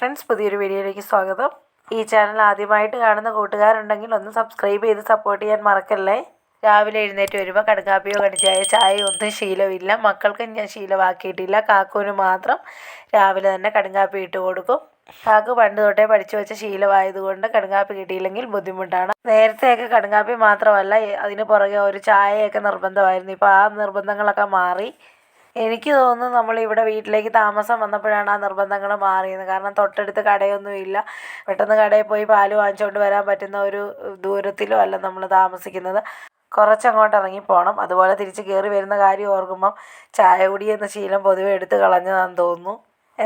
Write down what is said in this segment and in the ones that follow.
Friends പുതിയൊരു വീഡിയോയിലേക്ക് സ്വാഗതം. ഈ ചാനൽ ആദ്യമായിട്ട് കാണുന്ന കൂട്ടുകാരുണ്ടെങ്കിൽ ഒന്ന് സബ്സ്ക്രൈബ് ചെയ്ത് സപ്പോർട്ട് ചെയ്യാൻ മറക്കല്ലേ? രാവിലെ എഴുന്നേറ്റ് വരുമ്പോൾ കടുക്കാപ്പിയോ കടിച്ചായോ ചായ ഒന്നും ശീലമില്ല മക്കൾക്ക് ഞാൻ ശീലമാക്കിയിട്ടില്ല. കാക്കൂന് മാത്രം രാവിലെ തന്നെ കടുങ്കാപ്പി ഇട്ട് കൊടുക്കും. കാക്കു പണ്ട് തൊട്ടേ പഠിച്ചു വെച്ച ശീലമായതുകൊണ്ട് കടുങ്കാപ്പി കിട്ടിയില്ലെങ്കിൽ ബുദ്ധിമുട്ടാണ്. നേരത്തെയൊക്കെ കടുങ്കാപ്പി മാത്രമല്ല അതിന് പുറകെ ഒരു ചായയൊക്കെ നിർബന്ധമായിരുന്നു. ഇപ്പോൾ ആ നിർബന്ധങ്ങളൊക്കെ മാറി. എനിക്ക് തോന്നുന്നു നമ്മൾ നമ്മളിവിടെ വീട്ടിലേക്ക് താമസം വന്നപ്പോഴാണ് ആ നിർബന്ധങ്ങൾ മാറിയത്. കാരണം തൊട്ടടുത്ത് കടയൊന്നുമില്ല. പെട്ടെന്ന് കടയിൽ പോയി പാൽ വാങ്ങിച്ചുകൊണ്ട് വരാൻ പറ്റുന്ന ഒരു ദൂരത്തിലും അല്ല നമ്മൾ താമസിക്കുന്നത്. കുറച്ചങ്ങോട്ട് ഇറങ്ങി പോകണം അതുപോലെ തിരിച്ച് കയറി വരുന്ന കാര്യം ഓർക്കുമ്പം ചായ കുടി എന്ന ശീലം പൊതുവെ എടുത്തു കളഞ്ഞതാണെന്ന് തോന്നുന്നു.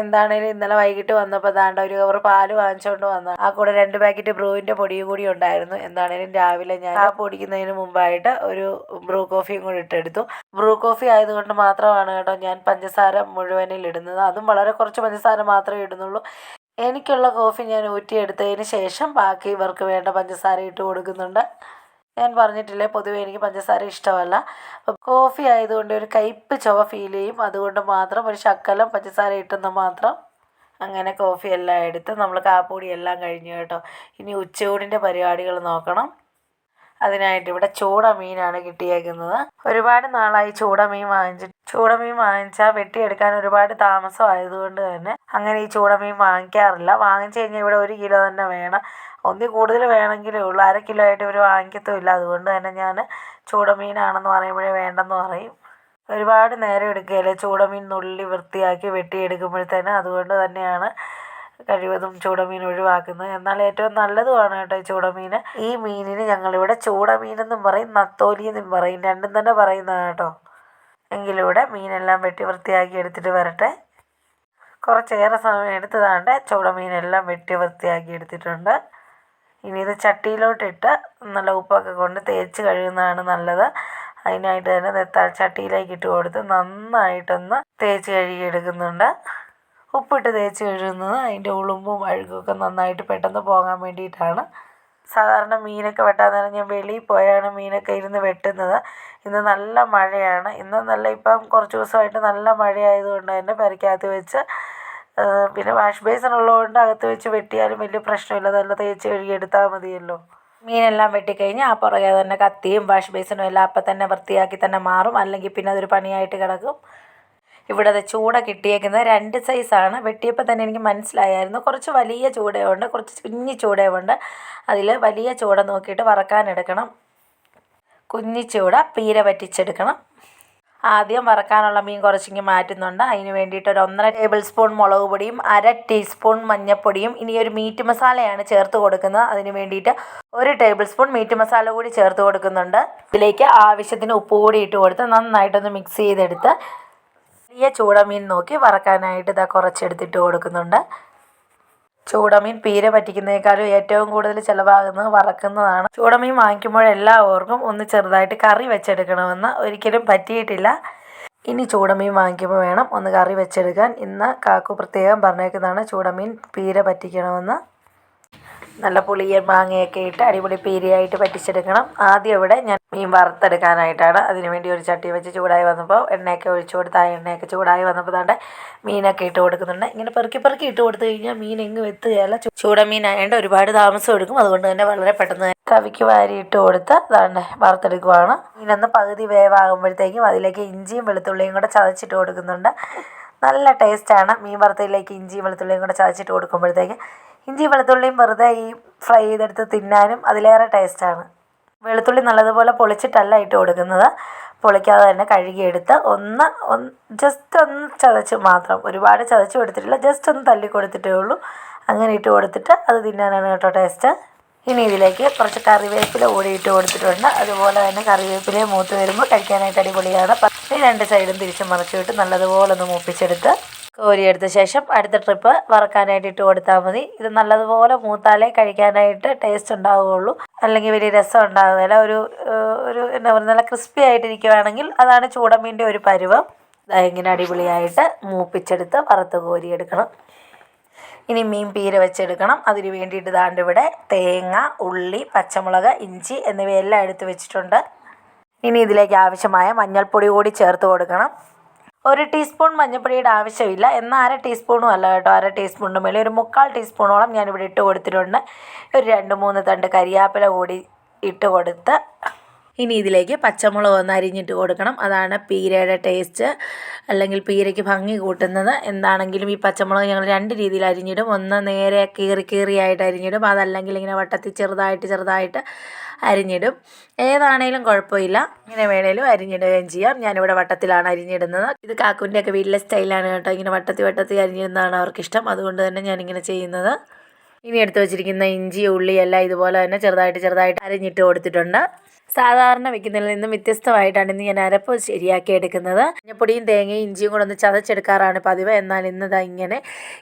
എന്താണേലും ഇന്നലെ വൈകിട്ട് വന്നപ്പോൾ ദാണ്ട ഒരു കവർ പാൽ വാങ്ങിച്ചുകൊണ്ട് വന്ന. ആ കൂടെ രണ്ട് പാക്കറ്റ് ബ്രൂവിന്റെ പൊടിയും കൂടി ഉണ്ടായിരുന്നു. എന്താണേലും രാവിലെ ഞാൻ ആ പൊടിക്കുന്നതിന് മുമ്പായിട്ട് ഒരു ബ്രൂ കോഫിയും കൂടി ഇട്ടെടുത്തു. ബ്രൂ കോഫി ആയതുകൊണ്ട് മാത്രമാണ് കേട്ടോ ഞാൻ പഞ്ചസാര മുഴുവനിൽ ഇടുന്നത്. അതും വളരെ കുറച്ച് പഞ്ചസാര മാത്രമേ ഇടുന്നുള്ളൂ. എനിക്കുള്ള കോഫി ഞാൻ ഊറ്റിയെടുത്തതിന് ശേഷം ബാക്കി ഇവർക്ക് വേണ്ട പഞ്ചസാര ഇട്ട് കൊടുക്കുന്നുണ്ട്. ഞാൻ പറഞ്ഞിട്ടില്ലേ പൊതുവേ എനിക്ക് പഞ്ചസാര ഇഷ്ടമല്ല. അപ്പം കോഫി ആയതുകൊണ്ട് ഒരു കയ്പ്പ് ചുവ ഫീൽ ചെയ്യും. അതുകൊണ്ട് മാത്രം ഒരു ശക്കലം പഞ്ചസാര ഇട്ടെന്ന് മാത്രം അങ്ങനെ കോഫി എല്ലാം എടുത്ത് നമ്മൾ കാപ്പൂടി എല്ലാം കഴിഞ്ഞു കേട്ടോ. ഇനി ഉച്ചയൂടിന്റെ പരിപാടികൾ നോക്കണം. അതിനായിട്ട് ഇവിടെ ചൂട മീനാണ് കിട്ടിയേക്കുന്നത്. ഒരുപാട് നാളായി ചൂട മീൻ വാങ്ങിച്ചിട്ട് ചൂട മീൻ വാങ്ങിച്ചാൽ വെട്ടിയെടുക്കാൻ ഒരുപാട് താമസം ആയതുകൊണ്ട് തന്നെ അങ്ങനെ ഈ ചൂട മീൻ വാങ്ങിക്കാറില്ല. വാങ്ങിച്ചു കഴിഞ്ഞാൽ ഇവിടെ ഒരു കിലോ തന്നെ വേണം. ഒന്നിൽ കൂടുതൽ വേണമെങ്കിലേ ഉള്ളൂ. അര കിലോ ആയിട്ട് ഇവർ വാങ്ങിക്കത്തുമില്ല. അതുകൊണ്ട് തന്നെ ഞാൻ ചൂട മീനാണെന്ന് പറയുമ്പോഴേ വേണ്ടെന്ന് പറയും. ഒരുപാട് നേരം എടുക്കുകയല്ലേ ചൂടമീൻ നുള്ളി വൃത്തിയാക്കി വെട്ടിയെടുക്കുമ്പോഴത്തേന്. അതുകൊണ്ട് തന്നെയാണ് കഴിവതും ചൂടമീൻ ഒഴിവാക്കുന്നത്. എന്നാൽ ഏറ്റവും നല്ലതുമാണ് കേട്ടോ ഈ ചൂടമീൻ ഈ മീനിന് ഞങ്ങളിവിടെ ചൂടമീൻ എന്നും പറയും നത്തോലി എന്നും പറയും. രണ്ടും തന്നെ പറയുന്നതാണ് കേട്ടോ. എങ്കിലൂടെ മീനെല്ലാം വെട്ടി വൃത്തിയാക്കി എടുത്തിട്ട് വരട്ടെ. കുറച്ചേറെ സമയം എടുത്തതാണ്ട് ചൂടമീനെല്ലാം വെട്ടി വൃത്തിയാക്കി എടുത്തിട്ടുണ്ട്. ഇനി ഇത് ചട്ടിയിലോട്ടിട്ട് നല്ല ഉപ്പൊക്കെ കൊണ്ട് തേച്ച് കഴുകുന്നതാണ് നല്ലത്. അതിനായിട്ട് തന്നെ നെത്താൽ ചട്ടിയിലേക്ക് ഇട്ട് കൊടുത്ത് നന്നായിട്ടൊന്ന് തേച്ച് കഴുകിയെടുക്കുന്നുണ്ട് ഉപ്പിട്ട് തേച്ച് കഴുകുന്നത് അതിന്റെ ഉളുമ്പും അഴുക്കൊക്കെ നന്നായിട്ട് പെട്ടെന്ന് പോകാൻ വേണ്ടിയിട്ടാണ്. സാധാരണ മീനൊക്കെ വെട്ടാൻ നേരം ഞാൻ വെളിയിൽ പോയാണ് മീനൊക്കെ ഇരുന്ന് വെട്ടുന്നത്. ഇന്ന് നല്ല മഴയാണ്. ഇന്ന് നല്ല ഇപ്പം കുറച്ച് ദിവസമായിട്ട് നല്ല മഴയായതുകൊണ്ട് തന്നെ പെരക്കകത്ത് വെച്ച് പിന്നെ വാഷ് ബേസിൻ ഉള്ളതുകൊണ്ട് അകത്ത് വെച്ച് വെട്ടിയാലും വലിയ പ്രശ്നമില്ല. നല്ല തേച്ച് കഴുകിയെടുത്താൽ മതിയല്ലോ. മീനെല്ലാം വെട്ടിക്കഴിഞ്ഞാൽ ആ പുറകെ തന്നെ കത്തിയും വാഷ് ബേസിനും എല്ലാം അപ്പം തന്നെ വൃത്തിയാക്കി തന്നെ മാറും. അല്ലെങ്കിൽ പിന്നെ അതൊരു പണിയായിട്ട് കിടക്കും. ഇവിടെ അത് ചൂട കിട്ടിയേക്കുന്നത് രണ്ട് സൈസാണ് വെട്ടിയപ്പോൾ തന്നെ എനിക്ക് മനസ്സിലായായിരുന്നു. കുറച്ച് വലിയ ചൂടയുണ്ട് കുറച്ച് കുഞ്ഞി ചൂടയുമുണ്ട് അതിൽ വലിയ ചൂട നോക്കിയിട്ട് വറക്കാനെടുക്കണം കുഞ്ഞി ചൂട പീര പറ്റിച്ചെടുക്കണം ആദ്യം വറക്കാനുള്ള മീൻ കുറച്ചിങ്ങ് മാറ്റുന്നുണ്ട്. അതിന് വേണ്ടിയിട്ട് ഒരു ഒന്നര ടേബിൾ സ്പൂൺ മുളക് പൊടിയും അര ടീസ്പൂൺ മഞ്ഞൾപ്പൊടിയും ഇനി ഒരു മീറ്റ് മസാലയാണ് ചേർത്ത് കൊടുക്കുന്നത്. അതിന് വേണ്ടിയിട്ട് ഒരു ടേബിൾ സ്പൂൺ മീറ്റ് മസാല കൂടി ചേർത്ത് കൊടുക്കുന്നുണ്ട്. ഇതിലേക്ക് ആവശ്യത്തിന് ഉപ്പ് കൂടി ഇട്ട് കൊടുത്ത് നന്നായിട്ടൊന്ന് മിക്സ് ചെയ്തെടുത്ത് വലിയ ചൂടമീൻ നോക്കി വറക്കാനായിട്ട് ഇതാ കുറച്ചെടുത്തിട്ട് കൊടുക്കുന്നുണ്ട്. ചൂടമീൻ പീര പറ്റിക്കുന്നതിനേക്കാളും ഏറ്റവും കൂടുതൽ ചിലവാകുന്നത് വറക്കുന്നതാണ്. ചൂടമീൻ വാങ്ങിക്കുമ്പോൾ എല്ലാവർക്കും ഒന്ന് ചെറുതായിട്ട് കറി വെച്ചെടുക്കണമെന്ന് ഒരിക്കലും പറ്റിയിട്ടില്ല. ഇനി ചൂടമീൻ വാങ്ങിക്കുമ്പോൾ വേണം ഒന്ന് കറി വെച്ചെടുക്കാൻ. ഇന്ന് കാക്കു പ്രത്യേകം പറഞ്ഞേക്കുന്നതാണ് ചൂടമീൻ പീര പറ്റിക്കണമെന്ന്. നല്ല പുളിയൻ മാങ്ങയൊക്കെ ഇട്ട് അടിപൊളി പീരിയായിട്ട് പറ്റിച്ചെടുക്കണം. ആദ്യം ഇവിടെ ഞാൻ മീൻ വറുത്തെടുക്കാനായിട്ടാണ്. അതിന് വേണ്ടി ഒരു ചട്ടി വെച്ച് ചൂടായി വന്നപ്പോൾ എണ്ണയൊക്കെ ഒഴിച്ചു കൊടുത്ത് ആ എണ്ണയൊക്കെ ചൂടായി വന്നപ്പോൾ തന്നെ മീനൊക്കെ ഇട്ട് കൊടുക്കുന്നുണ്ട്. ഇങ്ങനെ പെറുക്കി പെറുക്കി ഇട്ട് കൊടുത്തു കഴിഞ്ഞാൽ മീൻ എങ്ങും എത്തുകയല്ല ചൂടമീൻ ആയതുകൊണ്ട് ഒരുപാട് താമസം എടുക്കും. അതുകൊണ്ട് തന്നെ വളരെ പെട്ടെന്ന് കവിക്ക് വാരി ഇട്ട് കൊടുത്ത് അതാണ്ട് വറുത്തെടുക്കുവാണ്. മീനൊന്ന് പകുതി വേവാകുമ്പോഴത്തേക്കും അതിലേക്ക് ഇഞ്ചിയും വെളുത്തുള്ളിയും കൂടെ ചതച്ചിട്ട് കൊടുക്കുന്നുണ്ട്. നല്ല ടേസ്റ്റാണ്. മീൻ വറുത്തതിലേക്ക് ഇഞ്ചിയും വെളുത്തുള്ളിയും കൂടെ ചതച്ചിട്ട് കൊടുക്കുമ്പോഴത്തേക്ക് ഇഞ്ചി വെളുത്തുള്ളിയും വെറുതെ ഈ ഫ്രൈ ചെയ്തെടുത്ത് തിന്നാനും അതിലേറെ ടേസ്റ്റാണ്. വെളുത്തുള്ളി നല്ലതുപോലെ പൊളിച്ചിട്ടല്ല ഇട്ട് കൊടുക്കുന്നത്. പൊളിക്കാതെ തന്നെ കഴുകിയെടുത്ത് ഒന്ന് ഒന്ന് ജസ്റ്റ് ഒന്ന് ചതച്ച് മാത്രം ഒരുപാട് ചതച്ച് കൊടുത്തിട്ടില്ല ജസ്റ്റ് ഒന്ന് തല്ലി കൊടുത്തിട്ടേ ഉള്ളൂ. അങ്ങനെ ഇട്ട് കൊടുത്തിട്ട് അത് തിന്നാനാണ് കേട്ടോ ടേസ്റ്റ് ഇനി ഇതിലേക്ക് കുറച്ച് കറിവേപ്പില കൂടി ഇട്ട് കൊടുത്തിട്ടുണ്ട്. അതുപോലെ തന്നെ കറിവേപ്പില മൂത്ത് വരുമ്പോൾ കഴിക്കാനായിട്ട് അടിപൊളിയാണ്. രണ്ട് സൈഡും തിരിച്ച് മറിച്ചിട്ട് നല്ലതുപോലെ ഒന്ന് മൂപ്പിച്ചെടുത്ത് കോരിയെടുത്ത ശേഷം അടുത്ത ട്രിപ്പ് വറക്കാനായിട്ട് ഇട്ട് കൊടുത്താൽ മതി. ഇത് നല്ലതുപോലെ മൂത്താലേ കഴിക്കാനായിട്ട് ടേസ്റ്റ് ഉണ്ടാവുകയുള്ളൂ. അല്ലെങ്കിൽ വലിയ രസം ഉണ്ടാവുകയില്ല. ഒരു ഒരു എന്താ പറയുക നല്ല ക്രിസ്പി ആയിട്ടിരിക്കുകയാണെങ്കിൽ അതാണ് ചൂടമീന്റെ ഒരു പരുവം. ഇങ്ങനെ അടിപൊളിയായിട്ട് മൂപ്പിച്ചെടുത്ത് വറുത്ത് കോരിയെടുക്കണം. ഇനി മീൻ പീര വെച്ചെടുക്കണം. അതിന് വേണ്ടിയിട്ട് ദാണ്ട് ഇവിടെ തേങ്ങ ഉള്ളി പച്ചമുളക് ഇഞ്ചി എന്നിവയെല്ലാം എടുത്ത് വെച്ചിട്ടുണ്ട്. ഇനി ഇതിലേക്ക് ആവശ്യമായ മഞ്ഞൾപ്പൊടി കൂടി ചേർത്ത് കൊടുക്കണം. ഒരു ടീസ്പൂൺ മഞ്ഞൾപ്പൊടിയുടെ ആവശ്യമില്ല. എന്നാൽ അര ടീസ്പൂണും അല്ല കേട്ടോ. അര ടീസ്പൂണിന് മേലെ ഒരു മുക്കാൽ ടീസ്പൂണോളം ഞാനിവിടെ ഇട്ട് കൊടുത്തിട്ടുണ്ട്. ഒരു രണ്ട് മൂന്ന് തണ്ട് കരിയാപ്പില കൂടി ഇട്ട് കൊടുത്ത് ഇനി ഇതിലേക്ക് പച്ചമുളക് ഒന്ന് അരിഞ്ഞിട്ട് കൊടുക്കണം. അതാണ് പീരയുടെ ടേസ്റ്റ് അല്ലെങ്കിൽ പീരയ്ക്ക് ഭംഗി കൂട്ടുന്നത്. എന്താണെങ്കിലും ഈ പച്ചമുളക് ഞങ്ങൾ രണ്ട് രീതിയിൽ അരിഞ്ഞിടും. ഒന്ന് നേരെ കീറി കീറിയായിട്ട് അരിഞ്ഞിടും. അതല്ലെങ്കിൽ ഇങ്ങനെ വട്ടത്തിൽ ചെറുതായിട്ട് ചെറുതായിട്ട് അരിഞ്ഞിടും. ഏതാണേലും കുഴപ്പമില്ല. ഇങ്ങനെ വേണേലും അരിഞ്ഞിടുകയും ചെയ്യാം. ഞാനിവിടെ വട്ടത്തിലാണ് അരിഞ്ഞിടുന്നത്. ഇത് കാക്കുന്റെ ഒക്കെ വീട്ടിലെ സ്റ്റൈലാണ് കേട്ടോ. ഇങ്ങനെ വട്ടത്തിൽ വട്ടത്തിൽ അരിഞ്ഞിടുന്നതാണ് അവർക്കിഷ്ടം. അതുകൊണ്ട് തന്നെ ഞാനിങ്ങനെ ചെയ്യുന്നത്. ഇനി എടുത്തു വെച്ചിരിക്കുന്ന ഇഞ്ചി ഉള്ളി എല്ലാം ഇതുപോലെ തന്നെ ചെറുതായിട്ട് ചെറുതായിട്ട് അരിഞ്ഞിട്ട് കൊടുത്തിട്ടുണ്ട്. സാധാരണ വെക്കുന്നതിൽ നിന്നും വ്യത്യസ്തമായിട്ടാണ് ഇന്ന് ഞാൻ അരപ്പ് ശരിയാക്കി എടുക്കുന്നത്. മഞ്ഞപ്പൊടിയും തേങ്ങയും ഇഞ്ചിയും കൂടെ ഒന്ന് ചതച്ചെടുക്കാറാണ് പതിവ്. എന്നാൽ ഇന്നതാ ഇങ്ങനെ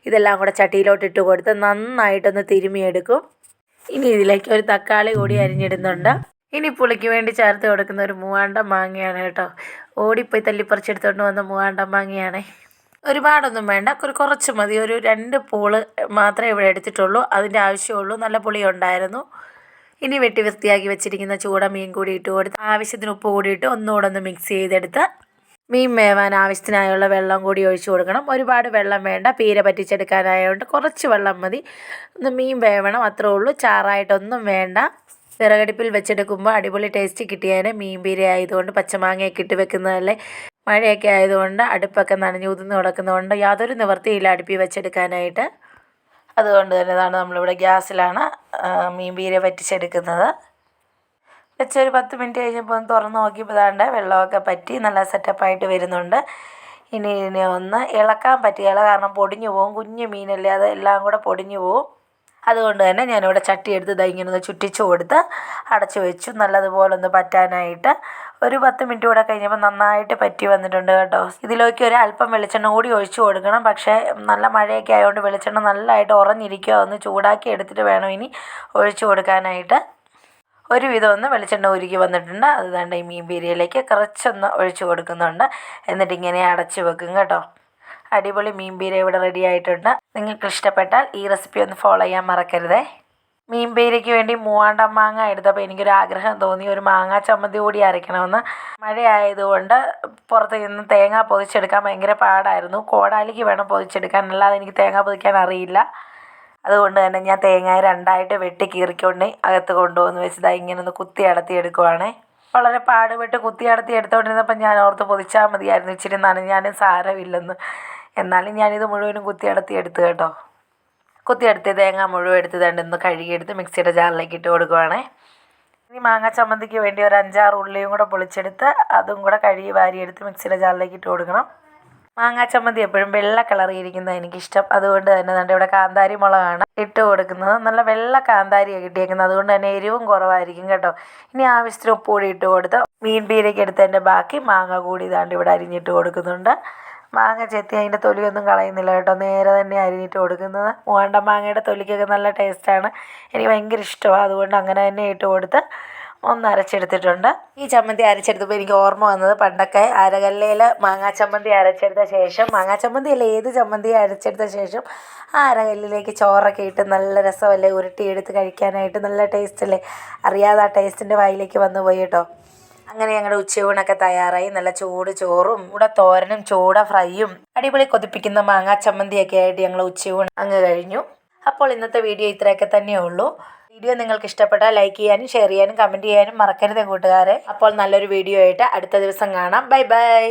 ഇതെല്ലാം കൂടെ ചട്ടിയിലോട്ട് ഇട്ട് കൊടുത്ത് നന്നായിട്ടൊന്ന് തിരുമിയെടുക്കും. ഇനി ഇതിലേക്ക് ഒരു തക്കാളി കൂടി അരിഞ്ഞിടുന്നുണ്ട്. ഇനി പുളിക്ക് വേണ്ടി ചേർത്ത് കൊടുക്കുന്ന ഒരു മൂവാണ്ട മാങ്ങയാണ് കേട്ടോ. ഓടിപ്പോയി തല്ലിപ്പറിച്ചെടുത്തോണ്ട് വന്ന മൂവാണ്ട മാങ്ങയാണേ. ഒരുപാടൊന്നും വേണ്ട. ഒരു കുറച്ച് മതി. ഒരു രണ്ട് പൂൾ മാത്രമേ ഇവിടെ എടുത്തിട്ടുള്ളൂ. അതിന്റെ ആവശ്യമുള്ളൂ. നല്ല പുളി ഉണ്ടായിരുന്നു ഇനി വെട്ടി വൃത്തിയാക്കി വെച്ചിരിക്കുന്ന ചൂട മീൻ കൂടി ഇട്ട് കൊടുത്ത് ആവശ്യത്തിന് ഉപ്പ് കൂടി ഇട്ട് ഒന്നുകൂടെ ഒന്ന് മിക്സ് ചെയ്തെടുത്ത് മീൻ വേവാൻ ആവശ്യത്തിനായുള്ള വെള്ളം കൂടി ഒഴിച്ചു കൊടുക്കണം. ഒരുപാട് വെള്ളം വേണ്ട. പീര പറ്റിച്ചെടുക്കാനായതുകൊണ്ട് കുറച്ച് വെള്ളം മതി. ഒന്ന് മീൻ വേവണം അത്രേ ഉള്ളൂ. ചാറായിട്ടൊന്നും വേണ്ട. വിറകടുപ്പിൽ വെച്ചെടുക്കുമ്പോൾ അടിപൊളി ടേസ്റ്റ് കിട്ടിയാൽ മീൻ പീര ആയതുകൊണ്ട് പച്ചമാങ്ങയൊക്കെ ഇട്ട് വെക്കുന്നതല്ലേ? മഴയൊക്കെ ആയതുകൊണ്ട് അടുപ്പൊക്കെ നനഞ്ഞു ഉതിർന്ന് കിടക്കുന്നതുകൊണ്ട് യാതൊരു നിവൃത്തിയില്ല അടുപ്പിൽ വെച്ചെടുക്കാനായിട്ട്. അതുകൊണ്ട് തന്നെ ഇതാണ് നമ്മളിവിടെ ഗ്യാസിലാണ് മീൻ പീര വറ്റിച്ചെടുക്കുന്നത്. വെച്ചൊരു പത്ത് മിനിറ്റ് കഴിഞ്ഞപ്പോൾ ഒന്ന് തുറന്ന് നോക്കിയപ്പോൾ ഇതാണ്ട് വെള്ളമൊക്കെ പറ്റി നല്ല സെറ്റപ്പായിട്ട് വരുന്നുണ്ട്. ഇനി ഇതിനെ ഒന്ന് ഇളക്കാൻ പറ്റുകയില്ല കാരണം പൊടിഞ്ഞു പോകും. കുഞ്ഞു മീനല്ലേ അത് എല്ലാം കൂടെ പൊടിഞ്ഞു പോകും. അതുകൊണ്ട് തന്നെ ഞാനിവിടെ ചട്ടി എടുത്ത് ദാ ഇങ്ങനെ ഒന്ന് ചുറ്റിച്ച് കൊടുത്ത് അടച്ചു വെച്ചു. നല്ലതുപോലെ ഒന്ന് പറ്റാനായിട്ട് ഒരു പത്ത് മിനിറ്റ് കൂടെ കഴിഞ്ഞപ്പോൾ നന്നായിട്ട് പറ്റി വന്നിട്ടുണ്ട് കേട്ടോ. ഇതിലേക്ക് ഒരു അല്പം വെളിച്ചെണ്ണ കൂടി ഒഴിച്ചു കൊടുക്കണം. പക്ഷേ നല്ല മഴയൊക്കെ ആയതുകൊണ്ട് വെളിച്ചെണ്ണ നല്ലതായിട്ട് ഉറഞ്ഞിരിക്കുക. ഒന്ന് ചൂടാക്കി എടുത്തിട്ട് വേണം ഇനി ഒഴിച്ചു കൊടുക്കാനായിട്ട്. ഒരു ഒന്ന് വെളിച്ചെണ്ണ ഉരുക്കി വന്നിട്ടുണ്ട്. അത് വേണ്ട ഈ മീൻ പീരിയിലേക്ക് കുറച്ചൊന്ന് ഒഴിച്ചു കൊടുക്കുന്നുണ്ട്. എന്നിട്ട് ഇങ്ങനെ അടച്ച് വെക്കും കേട്ടോ. അടിപൊളി മീൻ പീര ഇവിടെ റെഡി ആയിട്ടുണ്ട്. നിങ്ങൾക്ക് ഇഷ്ടപ്പെട്ടാൽ ഈ റെസിപ്പി ഒന്ന് ഫോളോ ചെയ്യാൻ മറക്കരുതേ. മീൻ പീരയ്ക്ക് വേണ്ടി മൂവാണ്ട മാങ്ങ എടുത്തപ്പോൾ എനിക്കൊരു ആഗ്രഹം തോന്നി. ഒരു മാങ്ങ ചമ്മന്തി കൂടി അരയ്ക്കണമെന്ന്. മഴയായതുകൊണ്ട് പുറത്ത് നിന്ന് തേങ്ങ പൊതിച്ചെടുക്കാൻ ഭയങ്കര പാടായിരുന്നു. കോടാലിക്ക് വേണം പൊതിച്ചെടുക്കാൻ. അല്ലാതെ എനിക്ക് തേങ്ങ പൊതിക്കാൻ അറിയില്ല. അതുകൊണ്ട് തന്നെ ഞാൻ തേങ്ങ രണ്ടായിട്ട് വെട്ടി കീറിക്കൊണ്ട് അകത്ത് കൊണ്ടുവന്ന് വെച്ചതായി ഇങ്ങനെ ഒന്ന് കുത്തി അടത്തി എടുക്കുവാണേ. വളരെ പാടുപെട്ട് കുത്തി അടത്തി എടുത്തുകൊണ്ടിരുന്നപ്പോൾ ഞാൻ ഓർത്ത് പൊതിച്ചാൽ മതിയായിരുന്നു. ഇച്ചിരി നനഞ്ഞാലും സാരമില്ലെന്ന്. എന്നാലും ഞാനിത് മുഴുവനും കുത്തി അടത്തി എടുത്തു കേട്ടോ. കുത്തി എടുത്ത് തേങ്ങ മുഴുവൻ എടുത്ത് തണ്ടൊന്ന് കഴുകിയെടുത്ത് മിക്സിയുടെ ജാറിലേക്ക് ഇട്ട് കൊടുക്കുവാണേ. ഇനി മാങ്ങ ചമ്മന്തിക്ക് വേണ്ടി ഒരു അഞ്ചാറ് ഉള്ളിയും കൂടെ പൊളിച്ചെടുത്ത് അതും കൂടെ കഴുകി വാരിയെടുത്ത് മിക്സിയുടെ ജാറിലേക്ക് ഇട്ട് കൊടുക്കണം. മാങ്ങാ ചമ്മന്തി എപ്പോഴും വെള്ള കളറി കളറിയിരിക്കുന്നത് എനിക്കിഷ്ടം. അതുകൊണ്ട് തന്നെ നമ്മുടെ ഇവിടെ കാന്താരി മുളകാണ് ഇട്ട് കൊടുക്കുന്നത്. നല്ല വെള്ള കാന്താരിയാണ് കിട്ടിയേക്കുന്നത്. അതുകൊണ്ട് തന്നെ എരിവും കുറവായിരിക്കും കേട്ടോ. ഇനി ആവശ്യത്തിന് ഉപ്പ് കൂടി ഇട്ട് കൊടുത്ത് മീൻ പീരയ്ക്ക് എടുത്തതിന്റെ ബാക്കി മാങ്ങ കൂടി ഇതാണ്ട് ഇവിടെ അരിഞ്ഞിട്ട് കൊടുക്കുന്നുണ്ട്. മാങ്ങ ചെത്തി അതിന്റെ തൊലിയൊന്നും കളയുന്നില്ല കേട്ടോ. നേരെ തന്നെ അരിഞ്ഞിട്ട് കൊടുക്കുന്നത്. മൂവാണ്ട മാങ്ങയുടെ തൊലിക്കൊക്കെ നല്ല ടേസ്റ്റാണ് എനിക്ക് ഭയങ്കര ഇഷ്ടമാണ് അതുകൊണ്ട് അങ്ങനെ തന്നെ ഇട്ട് കൊടുത്ത് ഒന്ന് അരച്ചെടുത്തിട്ടുണ്ട്. ഈ ചമ്മന്തി അരച്ചെടുത്തപ്പോൾ എനിക്ക് ഓർമ്മ വന്നത് പണ്ടൊക്കെ അരകല്ലയിൽ മാങ്ങാ ചമ്മന്തി അരച്ചെടുത്ത ശേഷം മാങ്ങാ ചമ്മന്തി അല്ല ഏത് ചമ്മന്തി അരച്ചെടുത്ത ശേഷം ആ അരകല്ലിലേക്ക് ചോറൊക്കെ ഇട്ട് നല്ല രസമല്ലേ? ഉരുട്ടിയെടുത്ത് കഴിക്കാനായിട്ട് നല്ല ടേസ്റ്റ് അല്ലേ? അറിയാതെ ആ ടേസ്റ്റിന്റെ വായിലേക്ക് വന്നു പോയി കേട്ടോ. അങ്ങനെ ഞങ്ങളുടെ ഉച്ചയൂണൊക്കെ തയ്യാറായി. നല്ല ചൂട് ചോറും കൂടെ തോരനും ചൂട ഫ്രൈയും അടിപൊളി കൊതിപ്പിക്കുന്ന മാങ്ങാ ചമ്മന്തിയൊക്കെ ആയിട്ട് ഞങ്ങൾ ഉച്ചയൂണ് അങ്ങ് കഴിഞ്ഞു. അപ്പോൾ ഇന്നത്തെ വീഡിയോ ഇത്രയൊക്കെ തന്നെയേ ഉള്ളൂ. വീഡിയോ നിങ്ങൾക്ക് ഇഷ്ടപ്പെട്ടാൽ ലൈക്ക് ചെയ്യാനും ഷെയർ ചെയ്യാനും കമന്റ് ചെയ്യാനും മറക്കരുത് കൂട്ടുകാരെ. അപ്പോൾ നല്ലൊരു വീഡിയോ ആയിട്ട് അടുത്ത ദിവസം കാണാം. Bye bye.